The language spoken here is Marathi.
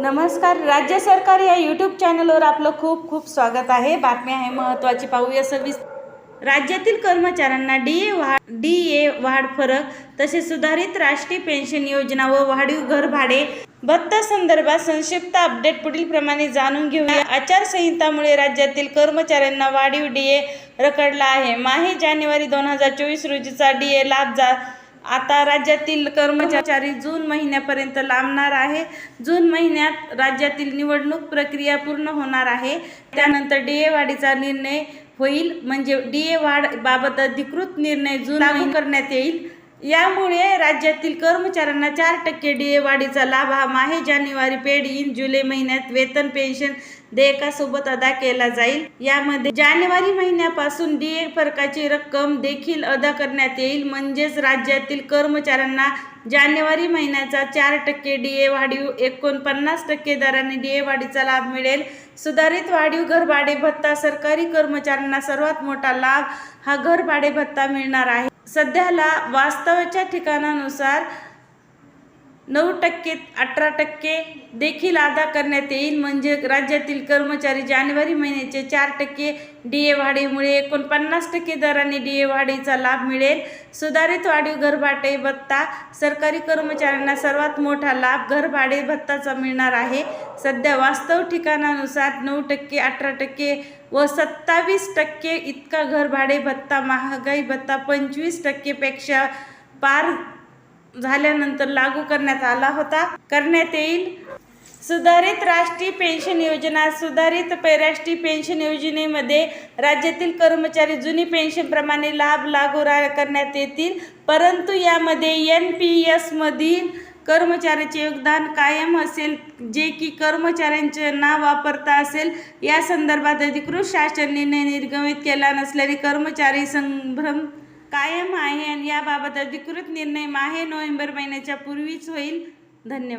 नमस्कार. राज्य सरकार या यूट्यूब चॅनलवर आपलं खूप खूप स्वागत आहे. बातमी आहे महत्त्वाची पाहूया सव्वीस राज्यातील कर्मचाऱ्यांना डी ए वाढ डी ए वाढ फरक तसेच सुधारित राष्ट्रीय पेन्शन योजना व वाढीव घर भाडे भत्ता संदर्भात संक्षिप्त अपडेट पुढील प्रमाणे जाणून घेऊया. आचारसंहितामुळे राज्यातील कर्मचाऱ्यांना वाढीव डी ए रखडला आहे. माहे जानेवारी दोन हजार चोवीस रोजीचा डी ए लाभ जा आता राज्यातील कर्मचारी जून महिन्यापर्यंत लांबणार आहे. जून महिन्यात राज्यातील निवडणूक प्रक्रिया पूर्ण होणार आहे. त्यानंतर डी ए वाढीचा निर्णय होईल. म्हणजे डी ए वाढ बाबत अधिकृत निर्णय जून लागू करण्यात येईल. यामुळे राज्यातील कर्मचाऱ्यांना चार टक्के डी ए वाढीचा लाभ हा माहे जानेवारी पेड इन जुलै महिन्यात वेतन पेन्शन देयकासोबत अदा केला जाईल. यामध्ये जानेवारी महिन्यापासून डी ए फरकाची रक्कम देखील अदा करण्यात येईल. म्हणजेच राज्यातील कर्मचाऱ्यांना जानेवारी महिन्याचा चार टक्के डी ए वाढीव एकोणपन्नास टक्के दराने डी ए वाढीचा लाभ मिळेल. सुधारित वाढीव घरभाडे भत्ता सरकारी कर्मचाऱ्यांना सर्वात मोठा लाभ हा घरभाडे भत्ता मिळणार आहे. सध्याला वास्तवाच्या ठिकाणानुसार नऊ टक्के अठरा टक्के देखील अदा करण्यात येईल. म्हणजे राज्यातील कर्मचारी जानेवारी महिन्याचे चार टक्के डी ए वाढीमुळे एकोणपन्नास टक्के दराने डी ए वाढीचा लाभ मिळेल. सुधारित वाढीव घरभाडे भत्ता सरकारी कर्मचाऱ्यांना सर्वात मोठा लाभ घरभाडे भत्ताचा मिळणार आहे. सध्या वास्तव ठिकाणानुसार नऊ टक्के अठरा टक्के व सत्तावीस टक्के इतका घरभाडे भत्ता महागाई भत्ता पंचवीस टक्केपेक्षा पार झाल्यानंतर लागू करण्यात आला होता. करण्यात येईल. सुधारित राष्ट्रीय पेन्शन योजना सुधारित राष्ट्रीय पेन्शन योजनेमध्ये राज्यातील कर्मचारी जुनी पेन्शनप्रमाणे लाभ लागू रा- करण्यात येतील. परंतु यामध्ये एन पी एसमधील कर्मचाऱ्याचे योगदान कायम असेल. जे की कर्मचाऱ्यांचे नाव वापरता असेल. या संदर्भात अधिकृत शासन निर्णय निर्गमित केला नसल्याने कर्मचारी संभ्रम कायम आहे आणि याबाबत अधिकृत निर्णय माहे नोव्हेंबर महिन्याच्या पूर्वीच होईल. धन्यवाद.